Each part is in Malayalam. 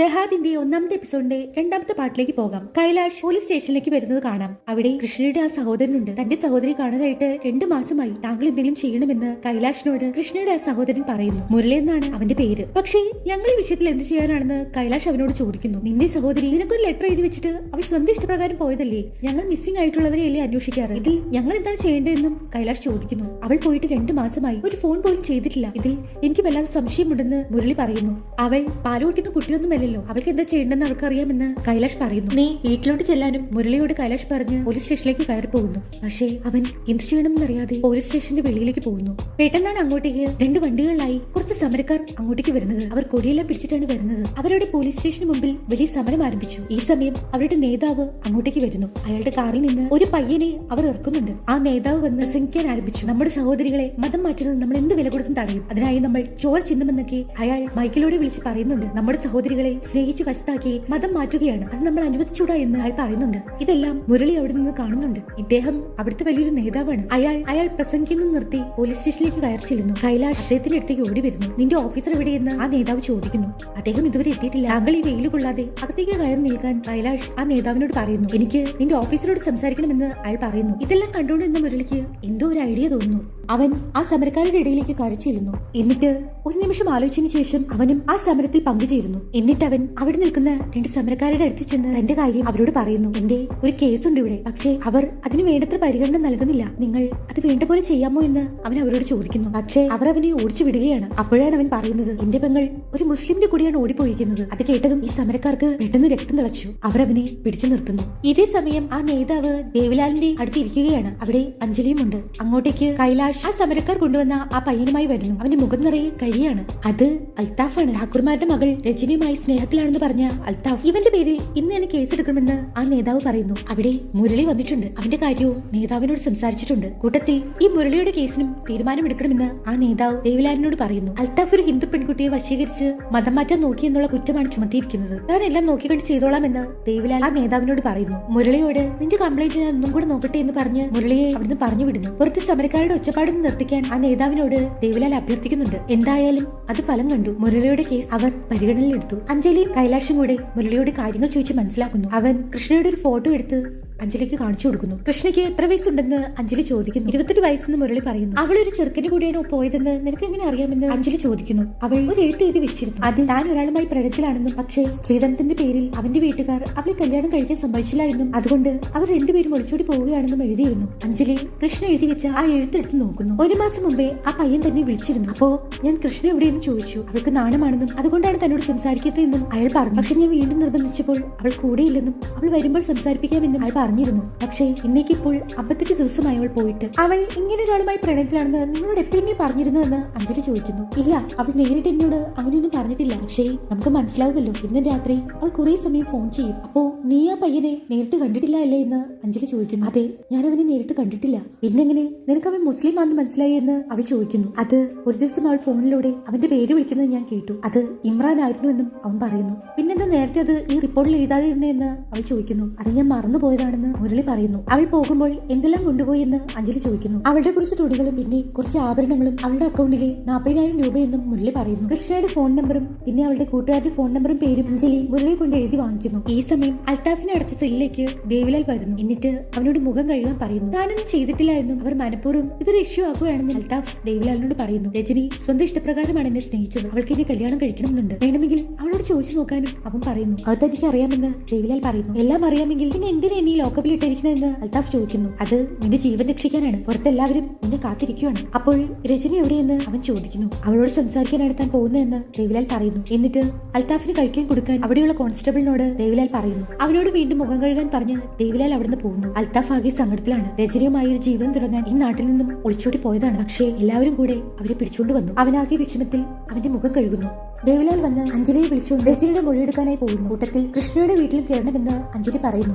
ദഹാദിന്റെ ഒന്നാമത്തെ എപ്പിസോഡിന്റെ രണ്ടാമത്തെ പാട്ടിലേക്ക് പോകാം. കൈലാഷ് പോലീസ് സ്റ്റേഷനിലേക്ക് വരുന്നത് കാണാം. അവിടെ കൃഷ്ണയുടെ ആ സഹോദരനുണ്ട്. തന്റെ സഹോദരി കാണാതായിട്ട് രണ്ടു മാസമായി താങ്കൾ എന്തെങ്കിലും ചെയ്യണമെന്ന് കൈലാഷിനോട് കൃഷ്ണയുടെ ആ സഹോദരൻ പറയുന്നു. മുരളി എന്നാണ് അവന്റെ പേര്. പക്ഷേ ഞങ്ങൾ ഈ വിഷയത്തിൽ എന്ത് ചെയ്യാനാണെന്ന് കൈലാഷ് അവനോട് ചോദിക്കുന്നു. നിന്റെ സഹോദരി നിനക്കൊരു ലെറ്റർ എഴുതി വെച്ചിട്ട് അവൾ സ്വന്തം ഇഷ്ടപ്രകാരം പോയതല്ലേ? ഞങ്ങൾ മിസ്സിംഗ് ആയിട്ടുള്ളവരെയല്ലേ അന്വേഷിക്കാറ്? ഇതിൽ ഞങ്ങൾ എന്താണ് ചെയ്യേണ്ടതെന്നും കൈലാഷ് ചോദിക്കുന്നു. അവൾ പോയിട്ട് രണ്ടു മാസമായി ഒരു ഫോൺ പോലും ചെയ്തിട്ടില്ല. ഇതിൽ എനിക്ക് വല്ലാതെ സംശയമുണ്ടെന്ന് മുരളി പറയുന്നു. അവൾ പാൽ കുടിക്കുന്ന കുട്ടിയൊന്നുമല്ലല്ലോ അവൾക്ക് എന്താ ചെയ്യേണ്ടെന്ന് അവൾക്ക് അറിയാമെന്ന് കൈലാഷ് പറയുന്നു. നീ വീട്ടിലോട്ട് ചെല്ലാനും മുരളിയോട് കൈലാഷ് പറഞ്ഞ് പോലീസ് സ്റ്റേഷനിലേക്ക് കയറി പോകുന്നു. പക്ഷേ അവൻ എന്ത് ചെയ്യണമെന്ന് അറിയാതെ പോലീസ് സ്റ്റേഷന്റെ വെളിയിലേക്ക് പോകുന്നു. പെട്ടെന്നാണ് അങ്ങോട്ടേക്ക് രണ്ട് വണ്ടികളിലായി കുറച്ച് സമരക്കാർ അങ്ങോട്ടേക്ക് വരുന്നത്. അവർ കൊടിയെല്ലാം പിടിച്ചിട്ടാണ് വരുന്നത്. അവരുടെ പോലീസ് സ്റ്റേഷന് മുമ്പിൽ വലിയ സമരം ആരംഭിച്ചു. ഈ സമയം അവരുടെ നേതാവ് അങ്ങോട്ടേക്ക് വരുന്നു. അയാളുടെ കാറിൽ നിന്ന് ഒരു പയ്യനെ അവർ ഇറക്കുന്നുണ്ട്. ആ നേതാവ് വന്ന് പ്രസംഗിക്കാൻ ആരംഭിച്ചു. നമ്മുടെ സഹോദരികളെ മതം മാറ്റുന്നത് നമ്മൾ എന്ത് വില കൊടുത്തും തടയും? അതിനായി നമ്മൾ ചോര ചിഹ്നമെന്നൊക്കെ അയാൾ മൈക്കിലൂടെ വിളിച്ച് പറയുന്നുണ്ട്. നമ്മുടെ സഹോദരികളെ സ്നേഹിച്ച് വശത്താക്കി മതം മാറ്റുകയാണ്. അത് നമ്മൾ അനുവദിച്ചൂടാ എന്ന് അയാൾ പറയുന്നുണ്ട്. ഇതെല്ലാം മുരളി അവിടെ നിന്ന് കാണുന്നുണ്ട്. ഇദ്ദേഹം അവിടുത്തെ വലിയൊരു നേതാവാണ്. അയാൾ അയാൾ പ്രസംഗിക്കുന്നു നിർത്തി പോലീസ് സ്റ്റേഷനിലേക്ക് കയറി ചെല്ലുന്നു. കൈലാഷ് അദ്ദേഹത്തിന്റെ അടുത്തേക്ക് ഓടി വരുന്നു. നിന്റെ ഓഫീസർ എവിടെയെന്ന് ആ നേതാവ് ചോദിക്കുന്നു. അദ്ദേഹം ഇതുവരെ എത്തിയിട്ടില്ല. താങ്കൾ ഈ വെയിൽ കൊള്ളാതെ അകത്തേക്ക് കയറി നിൽക്കാൻ കൈലാഷ് ആ നേതാവിനോട് പറയുന്നു. എനിക്ക് നിന്റെ ഓഫീസറോട് സംസാരിക്കണമെന്ന് അയാൾ പറയുന്നു. ഇതെല്ലാം കണ്ടുകൊണ്ടിരുന്ന മുരളിക്ക് എന്തോ ഒരു ഐഡിയ തോന്നുന്നു. അവൻ ആ സമരക്കാരുടെ ഇടയിലേക്ക് കരച്ചിരുന്നു. എന്നിട്ട് ഒരു നിമിഷം ആലോചിച്ചതിന് ശേഷം അവനും ആ സമരത്തിൽ പങ്കുചേരുന്നു. എന്നിട്ട് അവൻ അവിടെ നിൽക്കുന്ന രണ്ട് സമരക്കാരുടെ അടുത്ത് ചെന്ന് തന്റെ കാര്യം അവരോട് പറയുന്നു. എന്റെ ഒരു കേസുണ്ട് ഇവിടെ. പക്ഷേ അവർ അതിന് വേണ്ടത്ര പരിഗണന നൽകുന്നില്ല. നിങ്ങൾ അത് വേണ്ട പോലെ ചെയ്യാമോ എന്ന് അവൻ അവരോട് ചോദിക്കുന്നു. പക്ഷേ അവർ അവനെ ഓടിച്ചു വിടുകയാണ്. അപ്പോഴാണ് അവൻ പറയുന്നത് എന്റെ പെങ്ങൾ ഒരു മുസ്ലിമിന്റെ കൂടിയാണ് ഓടിപ്പോയിരിക്കുന്നത്. അത് കേട്ടതും ഈ സമരക്കാർക്ക് പെട്ടെന്ന് രക്തം തിളച്ചു. അവർ അവനെ പിടിച്ചു നിർത്തുന്നു. ഇതേ സമയം ആ നേതാവ് ദേവലാലിന്റെ അടുത്തിരിക്കുകയാണ് അവിടെ അഞ്ജലിയും ഉണ്ട് അങ്ങോട്ടേക്ക് കൈലാഷ് ആ സമരക്കാർ കൊണ്ടുവന്ന ആ പയ്യനുമായി വരുന്നു. അവന്റെ മുഖം നിറയെ കരിയാണ്. അത് അൽത്താഫാണ്. ഠാക്കൂർമാരുടെ മകൾ രജനിയുമായി സ്നേഹത്തിലാണെന്ന് പറഞ്ഞ അൽത്താഫ് ഇവന്റെ പേരിൽ ഇന്ന് തന്നെ കേസെടുക്കണമെന്ന് ആ നേതാവ് പറയുന്നു. അവിടെ മുരളി വന്നിട്ടുണ്ട്. അവന്റെ കാര്യവും നേതാവിനോട് സംസാരിച്ചിട്ടുണ്ട്. കൂട്ടത്തിൽ ഈ മുരളിയുടെ കേസിനും തീരുമാനമെടുക്കണമെന്ന് ആ നേതാവ് ദേവിലാലിനോട് പറയുന്നു. അൽത്താഫ് ഒരു ഹിന്ദു പെൺകുട്ടിയെ വശീകരിച്ച് മതം മാറ്റാൻ നോക്കി എന്നുള്ള കുറ്റമാണ് ചുമത്തിയിരിക്കുന്നത്. ഞാൻ എല്ലാം നോക്കിക്കൊണ്ട് ചെയ്തോളാമെന്ന് ദേവിലാൽ ആ നേതാവിനോട് പറയുന്നു. മുരളിയോട് നിന്റെ കംപ്ലൈന്റ് ഞാൻ ഒന്നും കൂടെ നോക്കട്ടെ എന്ന് പറഞ്ഞ് മുരളിയെ അവിടുന്ന് പറഞ്ഞു വിടുന്നു പുറത്ത് സമരക്കാരുടെ ഒച്ചപ്പാടൊന്ന് നിർത്തിക്കാൻ ആ നേതാവിനോട് ദേവലാൽ അഭ്യർത്ഥിക്കുന്നുണ്ട്. എന്തായാലും അത് ഫലം കണ്ടു. മുരളിയുടെ കേസ് അവർ പരിഗണനയിലെടുത്തു. അഞ്ജലിയും കൈലാഷും കൂടെ മുരളിയുടെ കാര്യങ്ങൾ ചോദിച്ച് മനസ്സിലാക്കുന്നു. അവൻ കൃഷ്ണയുടെ ഒരു ഫോട്ടോ എടുത്ത് അഞ്ജലിക്ക് കാണിച്ചു കൊടുക്കുന്നു. കൃഷ്ണയ്ക്ക് എത്ര വയസ്സുണ്ടെന്ന് അഞ്ജലി ചോദിക്കുന്നു. ഇരുപത്തെട്ട് വയസ്സെന്ന് മുരളി പറയുന്നു. അവൾ ഒരു ചെറുക്കന് കൂടിയാണ് പോയതെന്ന് നിനക്ക് എങ്ങനെ അറിയാമെന്ന് അഞ്ജലി ചോദിക്കുന്നു. അവൾ ഒരു എഴുത്ത് എഴുതി വെച്ചിരുന്നു. അത് താൻ ഒരാളുമായി പ്രണയത്തിലാണെന്നും പക്ഷേ ശ്രീധനത്തിന്റെ പേരിൽ അവന്റെ വീട്ടുകാർ അവളെ കല്യാണം കഴിക്കാൻ സമ്മതിച്ചില്ല എന്നും അതുകൊണ്ട് അവർ രണ്ടുപേരും ഒളിച്ചോടി പോവുകയാണെന്നും എഴുതിയിരുന്നു. അഞ്ജലി കൃഷ്ണ എഴുതി വെച്ച ആ എഴുത്തെടുത്ത് നോക്കുന്നു. ഒരു മാസം മുമ്പേ ആ പയ്യൻ തന്നെ വിളിച്ചിരുന്നു. അപ്പോ ഞാൻ കൃഷ്ണ എവിടെയെന്ന് ചോദിച്ചു. അവൾക്ക് നാണമാണെന്നും അതുകൊണ്ടാണ് തന്നോട് സംസാരിക്കാത്തതെന്നും അയാൾ പറഞ്ഞു. പക്ഷെ ഞാൻ വീണ്ടും നിർബന്ധിച്ചപ്പോൾ അവൾ കൂടെയില്ലെന്നും അവൾ വരുമ്പോൾ സംസാരിപ്പിക്കാമെന്നും അയാൾ പറഞ്ഞിരുന്നു. പക്ഷേ ഇന്നേക്കിപ്പോൾ അമ്പത്തെട്ട് ദിവസമായി അവൾ പോയിട്ട്. അവൾ ഇങ്ങനെ ഒരാളുമായി പ്രണയത്തിലാണെന്ന് നിങ്ങളോട് എപ്പോഴെങ്കിലും പറഞ്ഞിരുന്നു എന്ന് അഞ്ജലി ചോദിക്കുന്നു. ഇല്ല അവൾ നേരിട്ട് എന്നോട് അങ്ങനെയൊന്നും പറഞ്ഞിട്ടില്ല. പക്ഷേ നമുക്ക് മനസ്സിലാവുമല്ലോ. ഇന്ന് രാത്രി അവൾ കുറെ സമയം ഫോൺ ചെയ്യും. അപ്പോ നീ ആ പയ്യനെ നേരിട്ട് കണ്ടിട്ടില്ല അല്ലേ എന്ന് അഞ്ജലി ചോദിക്കുന്നു. അതെ ഞാൻ അവനെ നേരിട്ട് കണ്ടിട്ടില്ല. പിന്നെങ്ങനെ നിനക്ക് അവൻ മുസ്ലിം ആണെന്ന് മനസ്സിലായി എന്ന് അവൾ ചോദിക്കുന്നു. അത് ഒരു ദിവസം അവൾ ഫോണിലൂടെ അവന്റെ പേര് വിളിക്കുന്നത് ഞാൻ കേട്ടു. അത് ഇമ്രാൻ ആയിരുന്നു എന്നും അവൻ പറയുന്നു. പിന്നെന്താ നേരത്തെ അത് ഈ റിപ്പോർട്ടിൽ എഴുതാതിരുന്നതെന്ന് അവൾ ചോദിക്കുന്നു. അത് ഞാൻ മറന്നുപോയതാണെന്ന് മുരളി പറയുന്നു. അവൾ പോകുമ്പോൾ എന്തെല്ലാം കൊണ്ടുപോയി എന്ന് അഞ്ജലി ചോദിക്കുന്നു. അവളുടെ കുറച്ച് തുണികളും പിന്നെ കുറച്ച് ആഭരണങ്ങളും അവളുടെ അക്കൗണ്ടിലെ നാൽപ്പതിനായിരം രൂപയെന്നും മുരളി പറയുന്നു. കൃഷ്ണയുടെ ഫോൺ നമ്പറും പിന്നെ അവളുടെ കൂട്ടുകാരുടെ ഫോൺ നമ്പറും പേരും അഞ്ജലി മുരളി കൊണ്ട് എഴുതി വാങ്ങിക്കുന്നു. ഈ സമയം അൽത്താഫിനെ അടച്ച സെല്ലിലേക്ക് ദേവിലാൽ വരുന്നു. എന്നിട്ട് അവനോട് മുഖം കഴുകാൻ പറയുന്നു. താനൊന്നും ചെയ്തിട്ടില്ല എന്നും അവർ മനഃപൂർവം ഇതൊരു ഇഷ്യൂ ആകുകയാണെന്ന് അൽത്താഫ് ദേവിലാലിനോട് പറയുന്നു. രജനി സ്വന്തം ഇഷ്ടപ്രകാരമാണ് എന്നെ സ്നേഹിച്ചത്. അവൾക്ക് ഇനി കല്യാണം കഴിക്കണമെന്നുണ്ട്. വേണമെങ്കിൽ അവളോട് ചോദിച്ചു നോക്കാനും അവൻ പറയുന്നു. അത് തനിക്ക് അറിയാമെന്ന് ദേവിലാൽ പറയുന്നു. എല്ലാം അറിയാമെങ്കിൽ പിന്നെ എന്തിനാ നീ ലോക്കപ്പിൽ ഇട്ടിരിക്കുന്നതെന്ന് അൽത്താഫ് ചോദിക്കുന്നു. അത് നിന്റെ ജീവൻ രക്ഷിക്കാനാണ്. പുറത്തെല്ലാവരും നിന്നെ കാത്തിരിക്കുകയാണ് അപ്പോൾ രജനി എവിടെയെന്ന് അവൻ ചോദിക്കുന്നു. അവളോട് സംസാരിക്കാനാണ് താൻ പോകുന്നതെന്ന് ദേവിലാൽ പറയുന്നു. എന്നിട്ട് അൽത്താഫിന് കഴിക്കാൻ കൊടുക്കാൻ അവിടെയുള്ള കോൺസ്റ്റബിളിനോട് ദേവിലാൽ പറയുന്നു. അവനോട് വീണ്ടും മുഖം കഴുകാൻ പറഞ്ഞ് ദേവിലാൽ അവിടുന്ന് പോകുന്നു. അൽത്താഫ് ആകെ സങ്കടത്തിലാണ്. രജനിയുമായി ഒരു ജീവൻ തുടങ്ങാൻ ഈ നാട്ടിൽ നിന്നും ഒളിച്ചോടി പോയതാണ്. പക്ഷേ എല്ലാവരും കൂടെ അവരെ പിടിച്ചുകൊണ്ട് വന്നു. അവനാകെ വിഷമത്തിൽ അവന്റെ മുഖം കഴുകുന്നു. ദേവിലാൽ വന്ന് അഞ്ജലിയെ വിളിച്ചു രജനിയുടെ മൊഴിയെടുക്കാനായി പോകുന്നു. കൂട്ടത്തിൽ കൃഷ്ണയുടെ വീട്ടിൽ കയറണമെന്ന് അഞ്ജലി പറയുന്നു.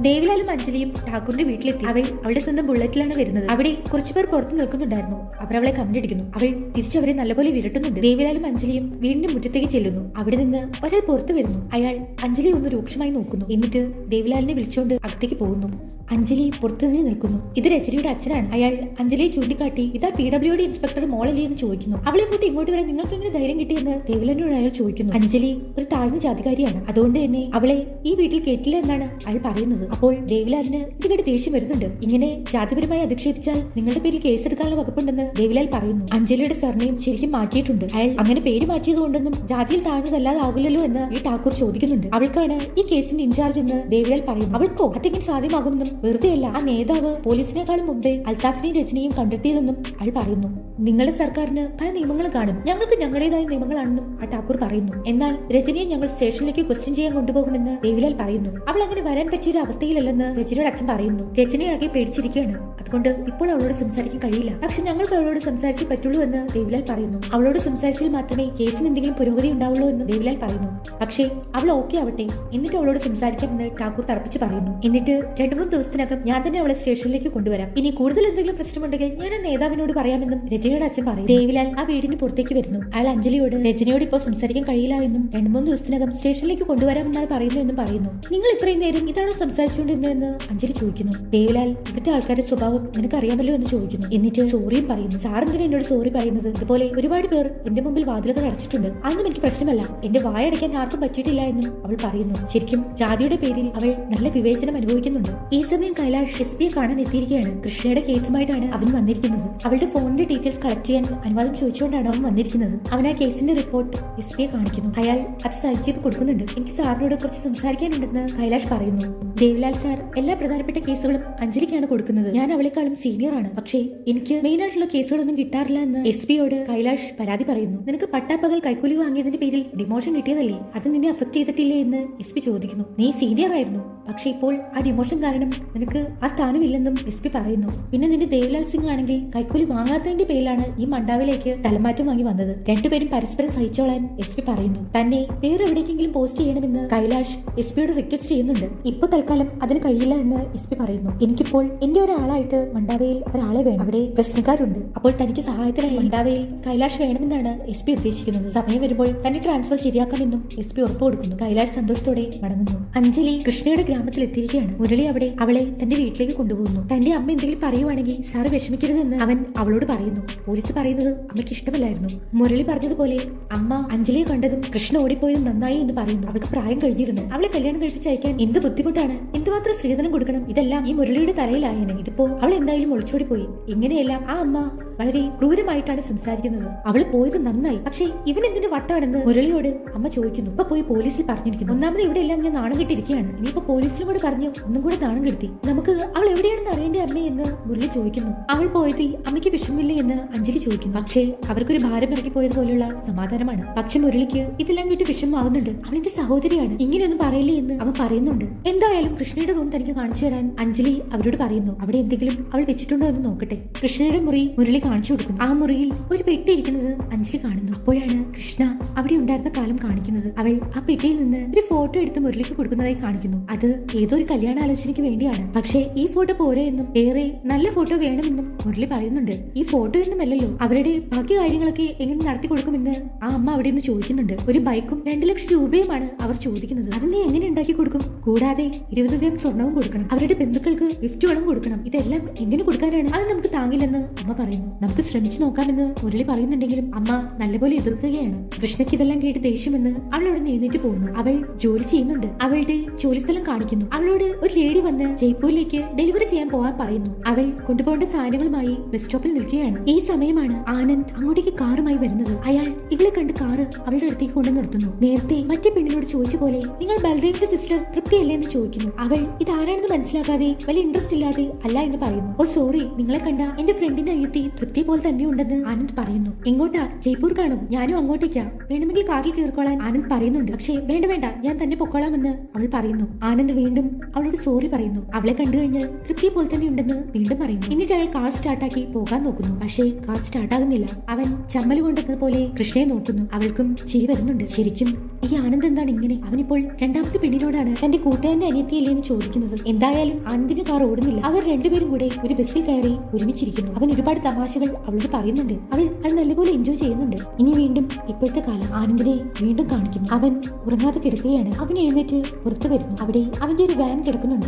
ദേവിലാലും അഞ്ജലിയും ഠാക്കൂറിന്റെ വീട്ടിലെത്തി. അവൾ അവളുടെ സ്വന്തം ബുള്ളറ്റിലാണ് വരുന്നത്. അവിടെ കുറച്ചുപേർ പുറത്തു നിൽക്കുന്നുണ്ടായിരുന്നു. അവർ അവളെ കമന്റടിക്കുന്നു അവൾ തിരിച്ചവരെ നല്ലപോലെ വിരട്ടുന്നുണ്ട്. ദേവിലാലും അഞ്ജലിയും വീടിന്റെ മുറ്റത്തേക്ക് ചെല്ലുന്നു. അവിടെ നിന്ന് ഒരാൾ പുറത്തു വരുന്നു. അയാൾ അഞ്ജലി ഒന്ന് രൂക്ഷമായി നോക്കുന്നു. എന്നിട്ട് ദേവിലാലിനെ വിളിച്ചുകൊണ്ട് അകത്തേക്ക് പോകുന്നു. അഞ്ജലി പുറത്തുനിന്ന് നിൽക്കുന്നു. ഇത് രജനിയുടെ അച്ഛനാണ്. അയാൾ അഞ്ജലിയെ ചൂണ്ടിക്കാട്ടി ഇതാ പി ഡബ്ല്യു ഡി ഇൻസ്പെക്ടർ മോളല്ലേ എന്ന് ചോദിക്കുന്നു. അവളെ കൂട്ടി ഇങ്ങോട്ട് വരാൻ നിങ്ങൾക്ക് എങ്ങനെ ധൈര്യം കിട്ടിയെന്ന് ദേവലനോട് അയാൾ ചോദിക്കുന്നു. അഞ്ജലി ഒരു താഴ്ന്ന ജാതികാരിയാണ് അതുകൊണ്ട് തന്നെ അവളെ ഈ വീട്ടിൽ കേറ്റില്ല എന്നാണ് അയാൾ പറയുന്നത്. അപ്പോൾ ദേവിലാലിന് ഇത് കേട്ട് ദേഷ്യം വരുന്നുണ്ട്. ഇങ്ങനെ ജാതിപരമായി അധിക്ഷേപിച്ചാൽ നിങ്ങളുടെ പേരിൽ കേസെടുക്കാനുള്ള വകുപ്പുണ്ടെന്ന് ദേവിലാൽ പറയുന്നു. അഞ്ജലിയുടെ സർനെയും ശരിക്കും മാറ്റിയിട്ടുണ്ട്. അയാൾ അങ്ങനെ പേര് മാറ്റിയത് കൊണ്ടൊന്നും ജാതിയിൽ താഴ്ന്നതല്ലാതാവില്ലല്ലോ എന്ന് ഈ ഠാക്കൂർ ചോദിക്കുന്നുണ്ട്. അവൾക്കാണ് ഈ കേസിന്റെ ഇൻചാർജ് എന്ന് ദേവിലാൽ പറയുന്നു. അവൾക്കോ? അതെങ്ങനെ സാധ്യമാകുമെന്നും വെറുതെയല്ല ആ നേതാവ് പോലീസിനേക്കാളും മുമ്പേ അൽത്താഫിനെയും രചനയും കണ്ടെത്തിയതെന്നും അയാൾ പറയുന്നു. നിങ്ങളുടെ സർക്കാരിന് പല നിയമങ്ങൾ കാണും. ഞങ്ങൾക്ക് ഞങ്ങളുടേതായ നിയമങ്ങളാണെന്നും ആ ടാക്കൂർ പറയുന്നു. എന്നാൽ രചനയെ ഞങ്ങൾ സ്റ്റേഷനിലേക്ക് ക്വസ്റ്റ്യൻ ചെയ്യാൻ കൊണ്ടുപോകുമെന്ന് ദേവിലാൽ പറയുന്നു. അവൾ അങ്ങനെ വരാൻ പറ്റിയ ഒരു അവസ്ഥയിലല്ലെന്ന് രചനയുടെ അച്ഛൻ പറയുന്നു. രചനയാകെ പേടിച്ചിരിക്കുകയാണ്. അതുകൊണ്ട് ഇപ്പോൾ അവളോട് സംസാരിക്കാൻ കഴിയില്ല. പക്ഷെ ഞങ്ങൾക്ക് അവളോട് സംസാരിച്ചേ പറ്റുള്ളൂ എന്ന് ദേവിലാൽ പറയുന്നു. അവളോട് സംസാരിച്ചാൽ മാത്രമേ കേസിന് എന്തെങ്കിലും പുരോഗതി ഉണ്ടാവുള്ളൂ എന്ന് ദേവിലാൽ പറയുന്നു. പക്ഷേ അവൾ ഓക്കെ ആവട്ടെ. എന്നിട്ട് അവളോട് സംസാരിക്കാമെന്ന് ടാക്കൂർ തറപ്പിച്ച് പറയുന്നു. എന്നിട്ട് രണ്ടു മൂന്ന് ദിവസത്തിനകം ഞാൻ തന്നെ അവളെ സ്റ്റേഷനിലേക്ക് കൊണ്ടുവരാം. ഇനി കൂടുതൽ എന്തെങ്കിലും പ്രശ്നമുണ്ടെങ്കിൽ ഞാൻ ആ നേതാവിനോട് പറയാമെന്നും രജനിയുടെ അച്ഛൻ പറയും ദേവിലാൽ ആ വീടിന് പുറത്തേക്ക് വരുന്നു. അയാൾ അഞ്ജലിയോട് രജനിയോട് ഇപ്പോൾ സംസാരിക്കാൻ കഴിയില്ല എന്നും രണ്ടു മൂന്ന് ദിവസത്തിനകം സ്റ്റേഷനിലേക്ക് കൊണ്ടുവരാമെന്നാണ് പറയുന്നതെന്നും പറയുന്നു. നിങ്ങൾ ഇത്രയും നേരം ഇതാണോ സംസാരിച്ചുകൊണ്ടിരുന്നതെന്ന് അഞ്ജലി ചോദിക്കുന്നു. ദേവിലാൽ ഇവിടുത്തെ ആൾക്കാരുടെ സ്വഭാവം നിനക്ക് അറിയാമല്ലോ എന്ന് ചോദിക്കുന്നു. എന്നിട്ട് സോറിയും പറയുന്നു. സാറെന്തിനാ എന്നോട് സോറി പറയുന്നത്? ഇതുപോലെ ഒരുപാട് പേർ എന്റെ മുമ്പിൽ വാതിലുകൾ അടച്ചിട്ടുണ്ട്. അന്നും എനിക്ക് പ്രശ്നമല്ല. എന്റെ വായടയ്ക്കാൻ ആർക്കും പറ്റിയിട്ടില്ല എന്നും അവൾ പറയുന്നു. ശരിക്കും ജാതിയുടെ പേരിൽ അവൾ നല്ല വിവേചനം അനുഭവിക്കുന്നുണ്ട്. ഈ സമയം കൈലാഷ് എസ് പിയെ കാണാൻ എത്തിയിരിക്കുകയാണ്. കൃഷ്ണയുടെ കേസുമായിട്ടാണ് അവൻ വന്നിരിക്കുന്നത്. അവളുടെ ഫോണിന്റെ ഡീറ്റെയിൽസ് കളക്ട് ചെയ്യാൻ അനുവാദം ചോദിച്ചുകൊണ്ടാണ് അവൻ വന്നിരിക്കുന്നത്. അവൻ ആ കേസിന്റെ റിപ്പോർട്ട് എസ് പിയെ കാണിക്കുന്നു. അയാൾ അത് സൈൻ ചെയ്ത് കൊടുക്കുന്നുണ്ട്. എനിക്ക് സാറിനോട് കുറച്ച് സംസാരിക്കാനുണ്ടെന്ന് കൈലാഷ് പറയുന്നു. ദേവ്ലാൽ സാർ എല്ലാ പ്രധാനപ്പെട്ട കേസുകളും അഞ്ജലിക്കാണ് കൊടുക്കുന്നത്. ഞാൻ അവളെക്കാളും സീനിയർ ആണ്. പക്ഷേ എനിക്ക് മെയിൻ ആയിട്ടുള്ള കേസുകളൊന്നും കിട്ടാറില്ല എന്ന് എസ് പിയോട് കൈലാഷ് പരാതി പറയുന്നു. നിനക്ക് പട്ടാപ്പകൽ കൈക്കൂലി വാങ്ങിയതിന്റെ പേരിൽ ഡിമോഷൻ കിട്ടിയതല്ലേ? അത് നിന്നെ അഫക്ട് ചെയ്തിട്ടില്ലേ എന്ന് എസ് പി ചോദിക്കുന്നു. നീ സീനിയർ ആയിരുന്നു. പക്ഷെ ഇപ്പോൾ ആ ഡിമോഷൻ കാരണം നിനക്ക് ആ സ്ഥാനമില്ലെന്നും എസ് പി പറയുന്നു. പിന്നെ നിന്റെ ദേവ്ലാൽ സിംഗ് ആണെങ്കിൽ കൈക്കൂലി വാങ്ങാത്തതിന്റെ പേരിലാണ് ഈ മണ്ടാവിലേക്ക് സ്ഥലമാറ്റം വാങ്ങി വന്നത്. രണ്ടുപേരും പരസ്പരം സഹിച്ചോളാൻ എസ് പി പറയുന്നു. തന്നെ വേറെ എവിടേക്കെങ്കിലും പോസ്റ്റ് ചെയ്യണമെന്ന് കൈലാഷ് എസ് പിയോട് റിക്വസ്റ്റ് ചെയ്യുന്നുണ്ട്. ഇപ്പൊ തൽക്കാലം അതിന് കഴിയില്ല എന്ന് എസ് പി പറയുന്നു. എനിക്കിപ്പോൾ എന്റെ ഒരാളായിട്ട് മണ്ടാവയിൽ ഒരാളെ വേണം. അവിടെ പ്രശ്നക്കാരുണ്ട്. അപ്പോൾ തനിക്ക് സഹായത്തിനായി മണ്ടാവയിൽ കൈലാഷ് വേണമെന്നാണ് എസ് പി ഉദ്ദേശിക്കുന്നത്. സമയം വരുമ്പോൾ തന്നെ ട്രാൻസ്ഫർ ശരിയാക്കാമെന്നും എസ് പി ഉറപ്പ് കൊടുക്കുന്നു. കൈലാഷ് സന്തോഷത്തോടെ മടങ്ങുന്നു. അഞ്ജലി കൃഷ്ണയുടെ ഗ്രാമത്തിൽ എത്തിയിരിക്കുകയാണ് മുരളി അവിടെ അവളെ തന്റെ വീട്ടിലേക്ക് കൊണ്ടുപോകുന്നു. തന്റെ അമ്മ എന്തെങ്കിലും പറയുവാണെങ്കിൽ സാറ് വിഷമിക്കരുതെന്ന് അവൻ അവളോട് പറയുന്നു. പോലീസ് പറയുന്നത് അമ്മയ്ക്ക് ഇഷ്ടമല്ലായിരുന്നു. മുരളി പറഞ്ഞതുപോലെ അമ്മ അഞ്ജലിയെ കണ്ടതും കൃഷ്ണ ഓടിപ്പോയതും നന്നായി എന്ന് പറയുന്നു. അവൾക്ക് പ്രായം കഴിഞ്ഞിരുന്നു. അവളെ കല്യാണം കഴിപ്പിച്ച് അയക്കാൻ എന്ത് ബുദ്ധിമുട്ടാണ്? എന്തുമാത്രം സ്ത്രീധനം കൊടുക്കണം? ഇതെല്ലാം ഈ മുരളിയുടെ തലയിലായനെ. ഇതിപ്പോ അവൾ എന്തായാലും ഒളിച്ചോടി പോയി. ഇങ്ങനെയെല്ലാം ആ അമ്മ വളരെ ക്രൂരമായിട്ടാണ് സംസാരിക്കുന്നത്. അവൾ പോയത് നന്നായി. പക്ഷേ ഇവൻ എന്തിന്റെ വട്ടാണെന്ന് മുരളിയോട് അമ്മ ചോദിക്കുന്നു. ഇപ്പൊ പോയി പോലീസിൽ പറഞ്ഞിരിക്കുന്നു. ഒന്നാമത് ഇവിടെ എല്ലാം ഞാൻ നാണം കെട്ടിരിക്കുകയാണ് ഇനിയിപ്പോ പോലീസിലും കൂടെ പറഞ്ഞു ഒന്നും കൂടെ നാണം കെടുത്തി നമുക്ക് അവൾ എവിടെയാണെന്ന് അറിയേണ്ട അമ്മേ എന്ന് മുരളി ചോദിക്കുന്നു. അവൾ പോയതിൽ അമ്മയ്ക്ക് വിഷമില്ലേ എന്ന് അഞ്ജലി ചോദിക്കുന്നു. പക്ഷേ അവർക്കൊരു ഭാരം ഇറക്കി പോയത് പോലുള്ള സമാധാനമാണ്. പക്ഷെ മുരളിക്ക് ഇതെല്ലാം കേട്ട് വിഷമമാവുന്നുണ്ട്. അവളിന്റെ സഹോദരിയാണ്. ഇങ്ങനെയൊന്നും പറയില്ലേ എന്ന് അവൻ പറയുന്നുണ്ട്. എന്തായാലും കൃഷ്ണയുടെ റൂം തനിക്ക് കാണിച്ചു തരാൻ അഞ്ജലി അവരോട് പറയുന്നു. അവിടെ എന്തെങ്കിലും അവൾ വെച്ചിട്ടുണ്ടോ എന്ന് നോക്കട്ടെ. കൃഷ്ണയുടെ മുറി മുരളി കാണിച്ചു കൊടുക്കുന്നു. ആ മുറിയിൽ ഒരു പെട്ടി ഇരിക്കുന്നത് അഞ്ജലി കാണുന്നു. അപ്പോഴാണ് കൃഷ്ണ അവിടെ ഉണ്ടായിരുന്ന കാലം കാണിക്കുന്നത്. അവൾ ആ പെട്ടിയിൽ നിന്ന് ഒരു ഫോട്ടോ എടുത്ത് മുരളിക്ക് കൊടുക്കുന്നതായി കാണിക്കുന്നു. അത് ഏതോ ഒരു കല്യാണ ആലോചനയ്ക്ക് പക്ഷേ ഈ ഫോട്ടോ പോരെ എന്നും ഏറെ നല്ല ഫോട്ടോ വേണമെന്നും മുരളി പറയുന്നുണ്ട്. ഈ ഫോട്ടോ ഒന്നുമല്ലല്ലോ അവരുടെ ബാക്കി കാര്യങ്ങളൊക്കെ എങ്ങനെ നടത്തി കൊടുക്കുമെന്ന് ആ അമ്മ അവിടെ നിന്ന് ചോദിക്കുന്നുണ്ട്. ഒരു ബൈക്കും രണ്ടു ലക്ഷം രൂപയുമാണ് അവർ ചോദിക്കുന്നത്. അത് നീ എങ്ങനെ ഉണ്ടാക്കി കൊടുക്കും? കൂടാതെ ഇരുപത് ഗ്രാം സ്വർണവും കൊടുക്കണം. അവരുടെ ബന്ധുക്കൾക്ക് ഗിഫ്റ്റുകളും കൊടുക്കണം. ഇതെല്ലാം എങ്ങനെ കൊടുക്കാനാണ്? അത് നമുക്ക് താങ്ങില്ലെന്ന് അമ്മ പറയുന്നു. നമുക്ക് ശ്രമിച്ചു നോക്കാമെന്ന് മുരളി പറയുന്നുണ്ടെങ്കിലും അമ്മ നല്ലപോലെ എതിർക്കുകയാണ്. കൃഷ്ണയ്ക്ക് ഇതെല്ലാം കേട്ട് ദേഷ്യമെന്ന് അവൾ അവിടെ നിന്ന് എഴുന്നേറ്റ് പോകുന്നു. അവൾ ജോലി ചെയ്യുന്നുണ്ട്. അവളുടെ ജോലിസ്ഥലം കാണിക്കുന്നു. അവളോട് ഒരു ലേഡി വന്ന് ജയ്പൂരിലേക്ക് ഡെലിവറി ചെയ്യാൻ പോവാൻ പറയുന്നു. അവൾ കൊണ്ടുപോകേണ്ട സാധനങ്ങളുമായി ബസ് സ്റ്റോപ്പിൽ നിൽക്കുകയാണ്. ഈ സമയമാണ് ആനന്ദ് അങ്ങോട്ടേക്ക് കാറുമായി വരുന്നത്. അയാൾ ഇവളെ കണ്ട് കാറ് അവളുടെ അടുത്തേക്ക് കൊണ്ടു നിർത്തുന്നു. നേരത്തെ മറ്റേ പെണ്ണിനോട് ചോദിച്ച പോലെ നിങ്ങൾ ബൽദേവിന്റെ സിസ്റ്റർ തൃപ്തിയല്ലേ? എന്ന് ചോദിക്കുന്നു. അവൾ ഇതാരാണെന്ന് മനസ്സിലാക്കാതെ വലിയ ഇൻട്രസ്റ്റ് ഇല്ലാതെ അല്ല എന്ന് പറയുന്നു. ഓ സോറി നിങ്ങളെ കണ്ട എന്റെ ഫ്രണ്ടിന്റെ അയ്യത്തി തൃപ്തി പോലെ തന്നെ ഉണ്ടെന്ന് ആനന്ദ് പറയുന്നു. എങ്ങോട്ടാ ജയ്പൂർ കാണും. ഞാനും അങ്ങോട്ടേക്കാ. വേണമെങ്കിൽ കാറിൽ കയറിക്കോളാൻ ആനന്ദ് പറയുന്നുണ്ട്. പക്ഷേ വേണ്ട വേണ്ട. ഞാൻ തന്നെ പൊക്കോളാമെന്ന് അവൾ പറയുന്നു. ആനന്ദ് വീണ്ടും അവളോട് സോറി പറയുന്നു. അവളെ കണ്ടു കഴിഞ്ഞാൽ തൃപ്തി പോലെ തന്നെ ഉണ്ടെന്ന് വീണ്ടും പറയുന്നു. എന്നിട്ട് അയാൾ കാർ സ്റ്റാർട്ടാക്കി പോകാൻ നോക്കുന്നു. പക്ഷേ കാർ സ്റ്റാർട്ടാകുന്നില്ല അവൻ ചമ്മൽ കൊണ്ടിരുന്ന പോലെ കൃഷ്ണയെ നോക്കുന്നു. അവൾക്കും ചിരി വരുന്നുണ്ട്. ശരിക്കും ഈ ആനന്ദ് എന്താണ് ഇങ്ങനെ? അവനിപ്പോൾ രണ്ടാമത്തെ പെണ്ണിനോടാണ് തന്റെ കൂട്ടുകാരന്റെ അനിയത്തിയല്ലേ എന്ന് ചോദിക്കുന്നത്. എന്തായാലും ആനന്ദിന് കാർ ഓടുന്നില്ല. അവർ രണ്ടുപേരും കൂടെ ഒരു ബസ്സിൽ കയറി ഒരുമിച്ചിരിക്കുന്നു. അവൻ ഒരുപാട് തമാശകൾ അവളോട് പറയുന്നുണ്ട്. അവൾ അത് നല്ലപോലെ എൻജോയ് ചെയ്യുന്നുണ്ട്. ഇനി വീണ്ടും ഇപ്പോഴത്തെ കാലം ആനന്ദിനെ വീണ്ടും കാണിക്കുന്നു. അവൻ ഉറങ്ങാതെ കിടക്കുകയാണ്. അവൻ എഴുന്നേറ്റ് പുറത്തു വരുന്നു. അവിടെ അവന്റെ ഒരു വാൻ കിടക്കുന്നുണ്ട്.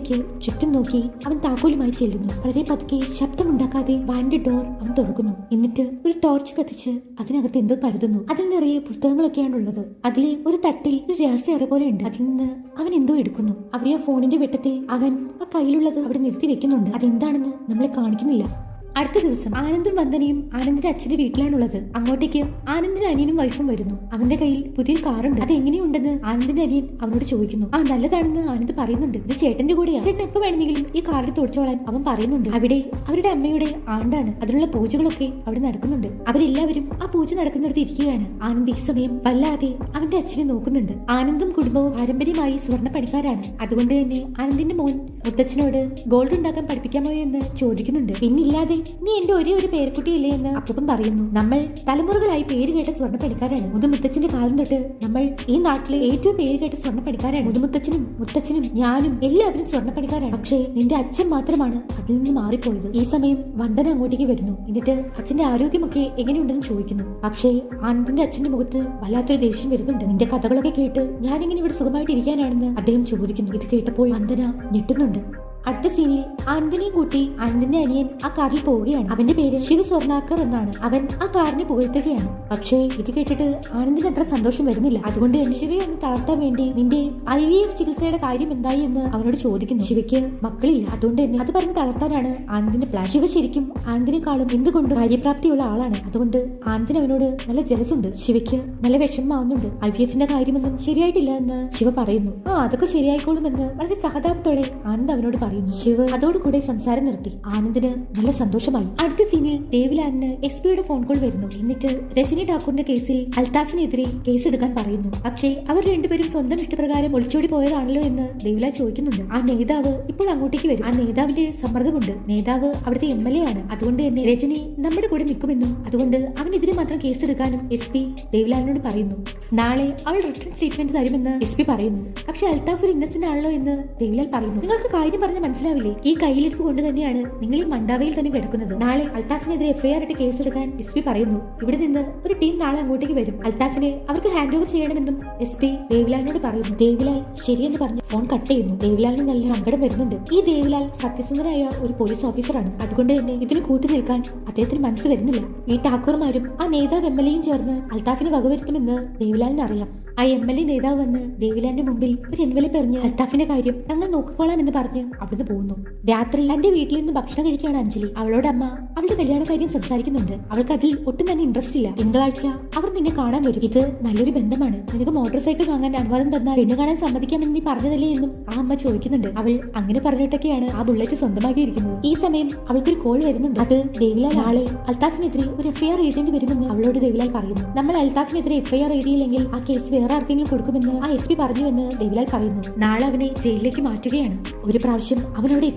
അതിനടുത്തേക്ക് ചുറ്റും നോക്കി അവൻ താക്കോലുമായി ചെല്ലുന്നു. വളരെ പതുക്കെ ശബ്ദമുണ്ടാക്കാതെ വാനിന്റെ ഡോർ അവൻ തുറക്കുന്നു. എന്നിട്ട് ഒരു ടോർച്ച് കത്തിച്ച് അതിനകത്ത് എന്തോ പരതുന്നു. അതിൽ നിറയെ പുസ്തകങ്ങളൊക്കെയാണ് ഉള്ളത്. അതിലെ ഒരു തട്ടിൽ ഒരു രഹസ്യ അറ പോലെ ഉണ്ട്. അതിൽ നിന്ന് അവൻ എന്തോ എടുക്കുന്നു. അവിടെ ആ ഫോണിന്റെ വെട്ടത്തിൽ അവൻ ആ കയ്യിലുള്ളത് അവിടെ നിർത്തി വെക്കുന്നുണ്ട്. അതെന്താണെന്ന് നമ്മളെ കാണിക്കുന്നില്ല. അടുത്ത ദിവസം ആനന്ദും വന്ദനയും ആനന്ദിന്റെ അച്ഛന്റെ വീട്ടിലാണുള്ളത്. അങ്ങോട്ടേക്ക് ആനന്ദിന്റെ അനിയനും വൈഫും വരുന്നു. അവന്റെ കയ്യിൽ പുതിയ കാറുണ്ട്. അത് എങ്ങനെയുണ്ടെന്ന് ആനന്ദിന്റെ അനിയൻ അവനോട് ചോദിക്കുന്നു. ആ നല്ലതാണെന്ന് ആനന്ദ് പറയുന്നുണ്ട്. ഇത് ചേട്ടന്റെ കൂടെയാണ് ചേട്ടൻ എപ്പോ വേണമെങ്കിലും ഈ കാറിൽ തുടച്ചോളാൻ അവൻ പറയുന്നുണ്ട്. അവിടെ അവരുടെ അമ്മയുടെ ആണ്ടാണ്. അതിനുള്ള പൂജകളൊക്കെ അവിടെ നടക്കുന്നുണ്ട്. അവരെല്ലാവരും ആ പൂജ നടക്കുന്നിടത്ത് ഇരിക്കുകയാണ്. ആനന്ദ് ഈ സമയം വല്ലാതെ അവന്റെ അച്ഛനെ നോക്കുന്നുണ്ട്. ആനന്ദും കുടുംബവും പാരമ്പര്യമായി സ്വർണ പണിക്കാരാണ്. അതുകൊണ്ട് തന്നെ ആനന്ദിന്റെ മോൻ മുത്തച്ഛനോട് ഗോൾഡ് ഉണ്ടാക്കാൻ പഠിപ്പിക്കാമോ എന്ന് ചോദിക്കുന്നുണ്ട്. പിന്നില്ലാതെ നീ എന്റെ ഒരേ ഒരു പേരക്കുട്ടിയില്ലേ എന്ന് അപ്പം പറയുന്നു. നമ്മൾ തലമുറകളായി പേര് കേട്ട സ്വർണ പണിക്കാരാണ് മുതുമുത്തച്ഛന്റെ കാലം തൊട്ട് നമ്മൾ ഈ നാട്ടിലെ ഏറ്റവും പേര് കേട്ട സ്വർണ പണിക്കാരാണ് മുതുമുത്തച്ഛനും മുത്തച്ഛനും ഞാനും എല്ലാവരും സ്വർണ പണിക്കാരാണ് പക്ഷേ നിന്റെ അച്ഛൻ മാത്രമാണ് അതിൽ നിന്ന് മാറിപ്പോയത്. ഈ സമയം വന്ദന അങ്ങോട്ടേക്ക് വരുന്നു. എന്നിട്ട് അച്ഛന്റെ ആരോഗ്യമൊക്കെ എങ്ങനെയുണ്ടെന്ന് ചോദിക്കുന്നു. പക്ഷേ ആനന്ദിന്റെ അച്ഛന്റെ മുഖത്ത് വല്ലാത്തൊരു ദേഷ്യം വരുന്നുണ്ട്. നിന്റെ കഥകളൊക്കെ കേട്ട് ഞാനിങ്ങനെ ഇവിടെ സുഖമായിട്ട് ഇരിക്കാനാണെന്ന് അദ്ദേഹം ചോദിക്കുന്നു. ഇത് കേട്ടപ്പോൾ വന്ദന ഞെട്ടുന്നുണ്ട്. അടുത്ത സീനിൽ ആനന്ദിനെയും കൂട്ടി ആനന്ദിന്റെ അനിയൻ ആ കാറിൽ പോവുകയാണ്. അവന്റെ പേര് ശിവ സ്വർണാക്കർ എന്നാണ്. അവൻ ആ കാറിനെ പുകഴ്ത്തുകയാണ്. പക്ഷേ ഇത് കേട്ടിട്ട് ആനന്ദിന് അത്ര സന്തോഷം വരുന്നില്ല. അതുകൊണ്ട് തന്നെ ശിവയെ ഒന്ന് തളർത്താൻ വേണ്ടി നിന്റെ ഐ വി എഫ് ചികിത്സയുടെ കാര്യം എന്തായി എന്ന് അവനോട് ചോദിക്കുന്നു. ശിവയ്ക്ക് മക്കളില്ല. അതുകൊണ്ട് തന്നെ അത് പറഞ്ഞ് തളർത്താനാണ് ആനന്ദിന്റെ പ്ലാൻ ശിവ ശരിക്കും ആനന്ദിനെക്കാളും എന്തുകൊണ്ട് കാര്യപ്രാപ്തിയുള്ള ആളാണ്. അതുകൊണ്ട് ആനന്ദിന് അവനോട് നല്ല ജലസുണ്ട് ശിവയ്ക്ക് നല്ല വിഷമമാവുന്നുണ്ട്. ഐ വി എഫിന്റെ കാര്യമൊന്നും ശരിയായിട്ടില്ല എന്ന് ശിവ പറയുന്നു. ആ അതൊക്കെ ശരിയായിക്കോളുമെന്ന് വളരെ സഹതാപത്തോടെ ആനന്ദ് അവനോട് പറയുന്നു. ശിവ അതോടുകൂടെ സംസാരം നിർത്തി. ആനന്ദിന് നല്ല സന്തോഷമായി. അടുത്ത സീനിൽ ദേവിലാലിന് എസ് പിയുടെ ഫോൺ കോൾ വരുന്നു. എന്നിട്ട് രജനി ഠാക്കൂറിന്റെ കേസിൽ അൽത്താഫിനെതിരെ കേസെടുക്കാൻ പറയുന്നു. പക്ഷേ അവർ രണ്ടുപേരും സ്വന്തം ഇഷ്ടപ്രകാരം ഒളിച്ചോടി പോയതാണല്ലോ എന്ന് ദേവിലാൽ ചോദിക്കുന്നുണ്ട്. ആ നേതാവ് ഇപ്പോൾ അങ്ങോട്ടേക്ക് വരും. ആ നേതാവിന്റെ സമ്മർദ്ദമുണ്ട്. നേതാവ് അവിടുത്തെ എം എൽ എ ആണ്. അതുകൊണ്ട് തന്നെ രജനി നമ്മുടെ കൂടെ നിൽക്കുമെന്നും അതുകൊണ്ട് അവനെതിരെ മാത്രം കേസെടുക്കാനും എസ് പി ദേവിലാലിനോട് പറയുന്നു. നാളെ അവൾ റിട്ടേൺ സ്റ്റേറ്റ്മെന്റ് തരുമെന്ന് എസ് പി പറയുന്നു. പക്ഷെ അൽത്താഫ് ഒരു ഇന്നസെന്റ് ആണല്ലോ എന്ന് ദേവിലാൽ പറയുന്നു. നിങ്ങൾക്ക് കാര്യം പറഞ്ഞാൽ മനസ്സിലാവില്ലേ? ഈ കയ്യിലിരിപ്പ് കൊണ്ട് തന്നെയാണ് നിങ്ങൾ ഈ മണ്ടാവയിൽ തന്നെ കിടക്കുന്നത്. നാളെ അൽത്താഫിനെതിരെ എഫ്ഐആർ ഇട്ട് കേസ് എടുക്കാൻ എസ് പി പറയുന്നു. ഇവിടെ നിന്ന് ഒരു ടീം നാളെ അങ്ങോട്ടേക്ക് വരും. അൽത്താഫിനെ അവർക്ക് ഹാൻഡ് ഓവർ ചെയ്യണമെന്നും എസ് പി ദേവിലാലിനോട് പറയുന്നു. ദേവിലാൽ ശരിയെന്ന് പറഞ്ഞ് ഫോൺ കട്ട് ചെയ്യുന്നു. ദേവിലാലിന് നല്ല സങ്കടം വരുന്നുണ്ട്. ഈ ദേവിലാൽ സത്യസന്ധനായ ഒരു പോലീസ് ഓഫീസറാണ് അതുകൊണ്ട് തന്നെ ഇതിന് കൂട്ടു നിൽക്കാൻ അദ്ദേഹത്തിന് മനസ്സ് വരുന്നില്ല. ഈ ടാക്കൂർമാരും ആ നേതാവ് എം എൽ എയും ചേർന്ന് അൽത്താഫിനെ വകവരുത്തുമെന്ന് ദേവിലാലിന് അറിയാം ആ എം എൽ എ നേതാവ് വന്ന് ദേവിലാന്റെ മുമ്പിൽ ഒരു എൻവലി എറിഞ്ഞ് അൽത്താഫിന്റെ കാര്യം ഞങ്ങൾ നോക്കിക്കോളാം എന്ന് പറഞ്ഞ് അവിടുന്ന് പോകുന്നു രാത്രി തന്റെ വീട്ടിൽ നിന്ന് ഭക്ഷണം കഴിക്കുകയാണ് അഞ്ജലി. അവളോട് അമ്മ അവളുടെ കല്യാണ കാര്യം സംസാരിക്കുന്നുണ്ട്. അവൾക്ക് അതിൽ ഒട്ടും തന്നെ ഇൻട്രസ്റ്റ് ഇല്ല. തിങ്കളാഴ്ച അവർ നിന്നെ കാണാൻ വരും. ഇത് നല്ലൊരു ബന്ധമാണ്. നിനക്ക് മോട്ടോർ സൈക്കിൾ വാങ്ങാൻ അനുവാദം തന്നാൽ പെണ്ണ് കാണാൻ സമ്മതിക്കാമെന്ന് നീ പറഞ്ഞതല്ലേ എന്നും ആ അമ്മ ചോദിക്കുന്നുണ്ട്. അവൾ അങ്ങനെ പറഞ്ഞിട്ടൊക്കെയാണ് ആ ബുള്ളറ്റ് സ്വന്തമാക്കിയിരിക്കുന്നത്. ഈ സമയം അവൾക്കൊരു കോൾ വരുന്നുണ്ട്. അത് ദേവിലാൽ നാളെ അൽത്താഫിനെതിരെ ഒരു എഫ്ഐആർ എഴുതേണ്ടി വരുമെന്ന് അവളോട് ദേവിലാൽ പറയുന്നു. നമ്മൾ അൽത്താഫിനെതിരെ എഫ്ഐആർ എഴുതിയില്ലെങ്കിൽ ആ കേസ് വേറെ ആർക്കെങ്കിലും കൊടുക്കുമെന്ന് ആ എസ് പി പറഞ്ഞുവെന്ന് ദേവിലാൽ പറയുന്നു. നാളെ അവനെ ജയിലിലേക്ക് മാറ്റുകയാണ്. ഒരു പ്രാവശ്യം അവൻ അവിടെ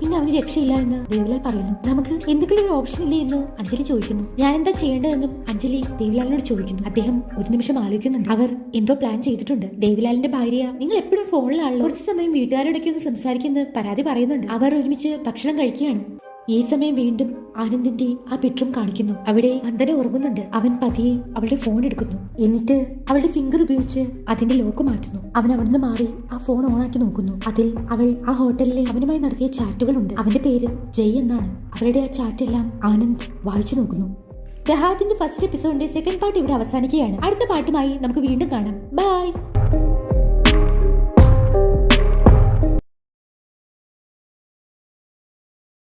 പിന്നെ അവന് രക്ഷയില്ല എന്ന് ദേവിലാൽ പറയുന്നു. നമുക്ക് എന്തെങ്കിലും ഒരു ഓപ്ഷൻ ഇല്ലേ എന്ന് അഞ്ജലി ചോദിക്കുന്നു. ഞാൻ എന്താ ചെയ്യേണ്ടതെന്നും അഞ്ജലി ദേവിലാലിനോട് ചോദിക്കുന്നു. അദ്ദേഹം ഒരു നിമിഷം ആലോചിക്കുന്നുണ്ട്. അവർ എന്തോ പ്ലാൻ ചെയ്തിട്ടുണ്ട്. ദേവിലാലിന്റെ ഭാര്യ നിങ്ങൾ എപ്പോഴും ഫോണിലാണല്ലോ. കുറച്ച് സമയം വീട്ടുകാരോടൊക്കെ ഒന്ന് സംസാരിക്കുന്നത് പരാതി പറയുന്നുണ്ട്. അവർ ഒരുമിച്ച് ഭക്ഷണം കഴിക്കുകയാണ്. ഈ സമയം വീണ്ടും ആനന്ദിന്റെ ആ ബെഡ്റൂം കാണിക്കുന്നു. അവിടെ വന്ദന ഉറങ്ങുന്നുണ്ട്. അവൻ പതിയെ അവളുടെ ഫോൺ എടുക്കുന്നു. എന്നിട്ട് അവളുടെ ഫിംഗർ ഉപയോഗിച്ച് അതിന്റെ ലോക്ക് മാറ്റുന്നു. അവൻ അവിടുന്ന് മാറി ആ ഫോൺ ഓണാക്കി നോക്കുന്നു. അതിൽ അവൾ ആ ഹോട്ടലിലെ അവനുമായി നടത്തിയ ചാറ്റുകൾ ഉണ്ട്. അവന്റെ പേര് ജയ് എന്നാണ്. അവരുടെ ആ ചാറ്റ് എല്ലാം ആനന്ദ് വായിച്ചു നോക്കുന്നു. ദഹാദിന്റെ ഫസ്റ്റ് എപ്പിസോഡിന്റെ സെക്കൻഡ് പാർട്ട് ഇവിടെ അവസാനിക്കുകയാണ്. അടുത്ത പാട്ടുമായി നമുക്ക് വീണ്ടും കാണാം. ബൈ